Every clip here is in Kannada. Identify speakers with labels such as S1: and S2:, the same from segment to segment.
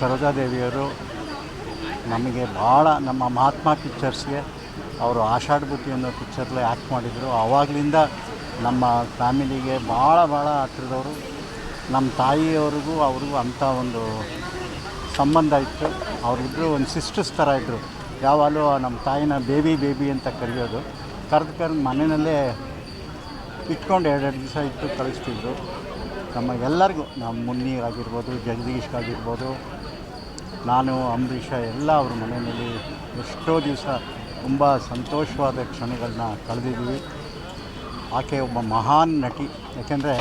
S1: ಸರೋಜಾದೇವಿಯವರು ನಮಗೆ ಭಾಳ ನಮ್ಮ ಮಹಾತ್ಮ ಪಿಕ್ಚರ್ಸ್ಗೆ ಅವರು ಆಷಾಢಭೂತಿ ಅನ್ನೋ ಪಿಕ್ಚರ್ಲೆ ಆ್ಯಕ್ಟ್ ಮಾಡಿದರು. ಆವಾಗಲಿಂದ ನಮ್ಮ ಫ್ಯಾಮಿಲಿಗೆ ಭಾಳ ಭಾಳ ಹತ್ತಿರದವರು ನಮ್ಮ ತಾಯಿಯವ್ರಿಗೂ ಅವ್ರಿಗೂ ಅಂಥ ಒಂದು ಸಂಬಂಧ ಇತ್ತು. ಅವರಿಬ್ಬರು ಒಂದು ಸಿಸ್ಟರ್ಸ್ ಥರ ಇದ್ದರು ಯಾವಾಗಲೂ ನಮ್ಮ ತಾಯಿನ ಬೇಬಿ ಬೇಬಿ ಅಂತ ಕರೆಯೋದು. ಕರೆದು ಕರೆದು ಮನೆಯಲ್ಲೇ ಇಟ್ಕೊಂಡು ಎರಡೆರಡು ದಿವಸ ಇಟ್ಟು ಕಳಿಸ್ತಿದ್ರು. ನಮ್ಮ ಎಲ್ಲರಿಗೂ, ನಮ್ಮ ಮುನ್ನೀರಾಗಿರ್ಬೋದು ಜಗದೀಶ್ಗಾಗಿರ್ಬೋದು ನಾನು, ಅಂಬರೀಷ, ಎಲ್ಲ ಅವ್ರ ಮನೆಯಲ್ಲಿ ಎಷ್ಟೋ ದಿವಸ ತುಂಬ ಸಂತೋಷವಾದ ಕ್ಷಣಗಳನ್ನ ಕಳೆದಿದ್ದೀವಿ. ಆಕೆ ಒಬ್ಬ ಮಹಾನ್ ನಟಿ. ಯಾಕೆಂದರೆ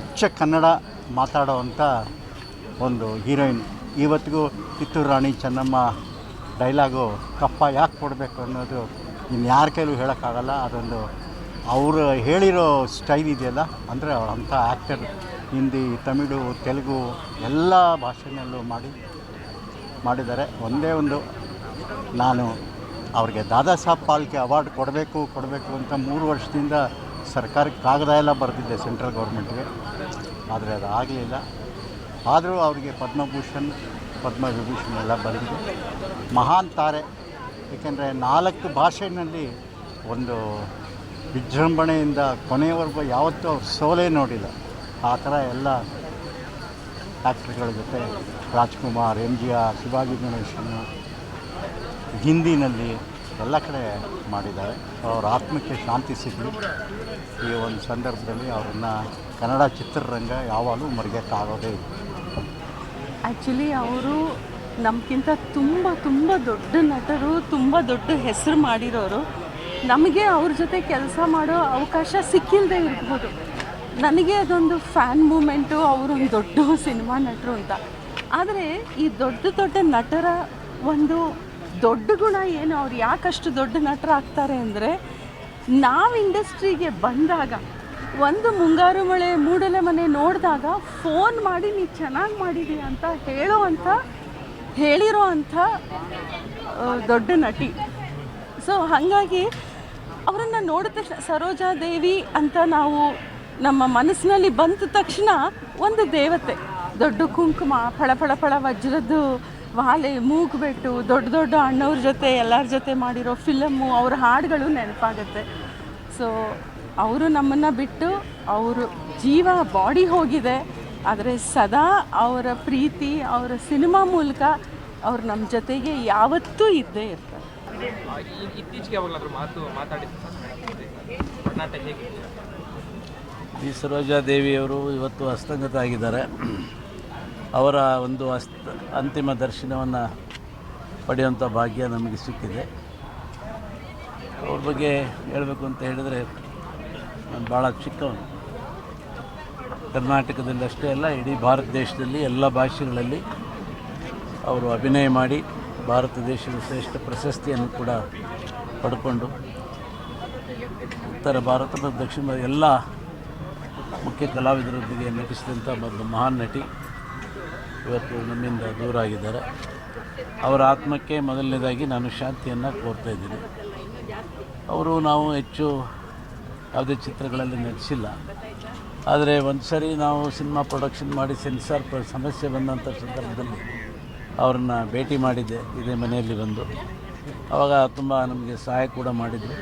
S1: ಅಚ್ಚ ಕನ್ನಡ ಮಾತಾಡೋವಂಥ ಒಂದು ಹೀರೋಯಿನ್. ಇವತ್ತಿಗೂ ಕಿತ್ತೂರು ರಾಣಿ ಚೆನ್ನಮ್ಮ ಡೈಲಾಗು ಕಪ್ಪ ಯಾಕೆ ಕೊಡಬೇಕು ಅನ್ನೋದು ಇನ್ಯಾರ ಕೈಲೂ ಹೇಳೋಕ್ಕಾಗಲ್ಲ. ಅದೊಂದು ಅವರು ಹೇಳಿರೋ ಸ್ಟೈಲ್ ಇದೆಯಲ್ಲ, ಅಂದರೆ ಅಂಥ ಆ್ಯಕ್ಟರ್. ಹಿಂದಿ, ತಮಿಳು, ತೆಲುಗು ಎಲ್ಲ ಭಾಷೆಯಲ್ಲೂ ಮಾಡಿ ಮಾಡಿದ್ದಾರೆ. ಒಂದೇ ಒಂದು ನಾನು ಅವ್ರಿಗೆ ದಾದಾ ಸಾಹೇಬ್ ಪಾಲ್ಕೆ ಅವಾರ್ಡ್ ಕೊಡಬೇಕು ಕೊಡಬೇಕು ಅಂತ ಮೂರು ವರ್ಷದಿಂದ ಸರ್ಕಾರಕ್ಕೆ ಕಾಗದ ಎಲ್ಲ ಬರೆದಿದ್ದೆ ಸೆಂಟ್ರಲ್ ಗೌರ್ಮೆಂಟ್ಗೆ. ಆದರೆ ಅದು ಆಗಲಿಲ್ಲ. ಆದರೂ ಅವರಿಗೆ ಪದ್ಮಭೂಷಣ್, ಪದ್ಮವಿಭೂಷಣ್ ಎಲ್ಲ ಬಂದಿದೆ. ಮಹಾನ್ ತಾರೆ. ಏಕೆಂದರೆ ನಾಲ್ಕು ಭಾಷೆಯಲ್ಲಿ ಒಂದು ವಿಜೃಂಭಣೆಯಿಂದ ಕೊನೆಯವರೆಗೂ ಯಾವತ್ತೂ ಅವ್ರು ಸೋಲೇ ನೋಡಿಲ್ಲ. ಆ ಥರ ಎಲ್ಲ ಆ್ಯಕ್ಟ್ರ್ಗಳ ಜೊತೆ Rajkumar M G R, Shivaji Ganesan ಹಿಂದಿನಲ್ಲಿ ಎಲ್ಲ ಕಡೆ ಮಾಡಿದ್ದಾರೆ. ಅವರ ಆತ್ಮಕ್ಕೆ ಶಾಂತಿ ಸಿಗಲಿ. ಈ ಒಂದು ಸಂದರ್ಭದಲ್ಲಿ ಅವರನ್ನು ಕನ್ನಡ ಚಿತ್ರರಂಗ ಯಾವಾಗಲೂ ಮರೆಯೋಕ್ಕಾಗೋದೇ ಇಲ್ಲ.
S2: ಆ್ಯಕ್ಚುಲಿ ಅವರು ನಮಗಿಂತ ತುಂಬ ತುಂಬ ದೊಡ್ಡ ನಟರು, ತುಂಬ ದೊಡ್ಡ ಹೆಸರು ಮಾಡಿರೋರು. ನಮಗೆ ಅವ್ರ ಜೊತೆ ಕೆಲಸ ಮಾಡೋ ಅವಕಾಶ ಸಿಕ್ಕಿಲ್ಲದೆ ಇರ್ಬೋದು. ನನಗೆ ಅದೊಂದು ಫ್ಯಾನ್ ಮೂಮೆಂಟು ಅವರೊಂದು ದೊಡ್ಡ ಸಿನಿಮಾ ನಟರು ಅಂತ. ಆದರೆ ಈ ದೊಡ್ಡ ದೊಡ್ಡ ನಟರ ಒಂದು ದೊಡ್ಡ ಗುಣ ಏನು? ಅವ್ರು ಯಾಕಷ್ಟು ದೊಡ್ಡ ನಟರ ಆಗ್ತಾರೆ ಅಂದರೆ, ನಾವು ಇಂಡಸ್ಟ್ರಿಗೆ ಬಂದಾಗ, ಒಂದು ಮುಂಗಾರು ಮಳೆ, ಮೂಡಲೆ ಮನೆ ನೋಡಿದಾಗ ಫೋನ್ ಮಾಡಿ ನೀ ಚೆನ್ನಾಗಿ ಮಾಡಿದೀಯ ಅಂತ ಹೇಳೋ ಅಂಥ ಹೇಳಿರೋ ಅಂಥ ದೊಡ್ಡ ನಟಿ. ಸೊ ಹಾಗಾಗಿ ಅವರನ್ನು ನೋಡಿದ ಸರೋಜಾ ದೇವಿ ಅಂತ ನಾವು ನಮ್ಮ ಮನಸ್ಸಿನಲ್ಲಿ ಬಂದ ತಕ್ಷಣ ಒಂದು ದೇವತೆ. ದೊಡ್ಡ ಕುಂಕುಮ, ಫಳ ಫಳ ಫಳ ವಜ್ರದ್ದು ವಾಲೆ ಮೂಗ್ಬೆಟ್ಟು ದೊಡ್ಡ ದೊಡ್ಡ ಅಣ್ಣವ್ರ ಜೊತೆ, ಎಲ್ಲರ ಜೊತೆ ಮಾಡಿರೋ ಫಿಲಮ್ಮು ಅವ್ರ ಹಾಡುಗಳು ನೆನಪಾಗುತ್ತೆ. ಸೊ ಅವರು ನಮ್ಮನ್ನು ಬಿಟ್ಟು ಅವರು ಜೀವ ಬಾಡಿ ಹೋಗಿದೆ. ಆದರೆ ಸದಾ ಅವರ ಪ್ರೀತಿ, ಅವರ ಸಿನಿಮಾ ಮೂಲಕ ಅವ್ರು ನಮ್ಮ ಜೊತೆಗೆ ಯಾವತ್ತೂ ಇದ್ದೇ ಇರ್ತಾರೆ.
S3: ಇತ್ತೀಚೆಗೆ
S4: ಈ ಸರೋಜಾ ದೇವಿಯವರು ಇವತ್ತು ಹಸ್ತಂಗತ ಆಗಿದ್ದಾರೆ ಅವರ ಒಂದು ಅಸ್ತ, ಅಂತಿಮ ದರ್ಶನವನ್ನು ಪಡೆಯುವಂಥ ಭಾಗ್ಯ ನಮಗೆ ಸಿಕ್ಕಿದೆ. ಅವ್ರ ಬಗ್ಗೆ ಹೇಳಬೇಕು ಅಂತ ಹೇಳಿದರೆ ನಾನು ಭಾಳ ಚಿಕ್ಕವನು. ಕರ್ನಾಟಕದಲ್ಲಿ ಅಷ್ಟೇ ಅಲ್ಲ, ಇಡೀ ಭಾರತ ದೇಶದಲ್ಲಿ ಎಲ್ಲ ಭಾಷೆಗಳಲ್ಲಿ ಅವರು ಅಭಿನಯ ಮಾಡಿ ಭಾರತ ದೇಶದ ಶ್ರೇಷ್ಠ ಪ್ರಶಸ್ತಿಯನ್ನು ಕೂಡ ಪಡ್ಕೊಂಡು, ಉತ್ತರ ಭಾರತ ಮತ್ತು ದಕ್ಷಿಣ ಎಲ್ಲ ಮುಖ್ಯ ಕಲಾವಿದರೊಂದಿಗೆ ನಟಿಸಿದಂಥ ಒಂದು ಮಹಾನ್ ನಟಿ ಇವತ್ತು ನಮ್ಮಿಂದ ದೂರ ಆಗಿದ್ದಾರೆ ಅವರ ಆತ್ಮಕ್ಕೆ ಮೊದಲನೇದಾಗಿ ನಾನು ಶಾಂತಿಯನ್ನು ಕೋರ್ತಾ ಇದ್ದೀನಿ. ಅವರು ನಾವು ಹೆಚ್ಚು ಯಾವುದೇ ಚಿತ್ರಗಳಲ್ಲಿ ನಟಿಸಿಲ್ಲ. ಆದರೆ ಒಂದು ಸರಿ ನಾವು ಸಿನಿಮಾ ಪ್ರೊಡಕ್ಷನ್ ಮಾಡಿ ಸೆನ್ಸಾರ್ ಸಮಸ್ಯೆ ಬಂದಂಥ ಸಂದರ್ಭದಲ್ಲಿ ಅವ್ರನ್ನ ಭೇಟಿ ಮಾಡಿದ್ದೆ. ಇದೇ ಮನೆಯಲ್ಲಿ ಬಂದು. ಅವಾಗ ತುಂಬ ನಮಗೆ ಸಹಾಯ ಕೂಡ ಮಾಡಿದರು.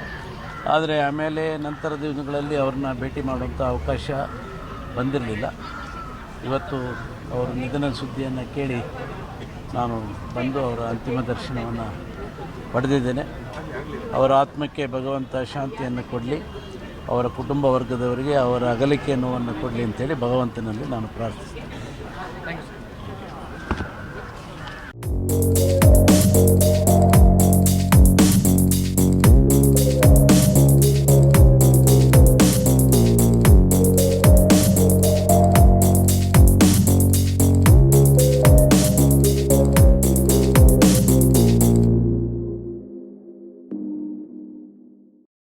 S4: ಆದರೆ ಆಮೇಲೆ ನಂತರ ದಿನಗಳಲ್ಲಿ ಅವ್ರನ್ನ ಭೇಟಿ ಮಾಡುವಂಥ ಅವಕಾಶ ಬಂದಿರಲಿಲ್ಲ. ಇವತ್ತು ಅವರ ನಿಧನ ಸುದ್ದಿಯನ್ನು ಕೇಳಿ ನಾನು ಬಂದು ಅವರ ಅಂತಿಮ ದರ್ಶನವನ್ನು ಪಡೆದಿದ್ದೇನೆ. ಅವರ ಆತ್ಮಕ್ಕೆ ಭಗವಂತ ಶಾಂತಿಯನ್ನು ಕೊಡಲಿ. ಅವರ ಕುಟುಂಬ ವರ್ಗದವರಿಗೆ ಅವರ ಅಗಲಿಕೆ ನೋವನ್ನು ಕೊಡಲಿ ಅಂತೇಳಿ ಭಗವಂತನಲ್ಲಿ ನಾನು ಪ್ರಾರ್ಥಿಸ್ತೇನೆ.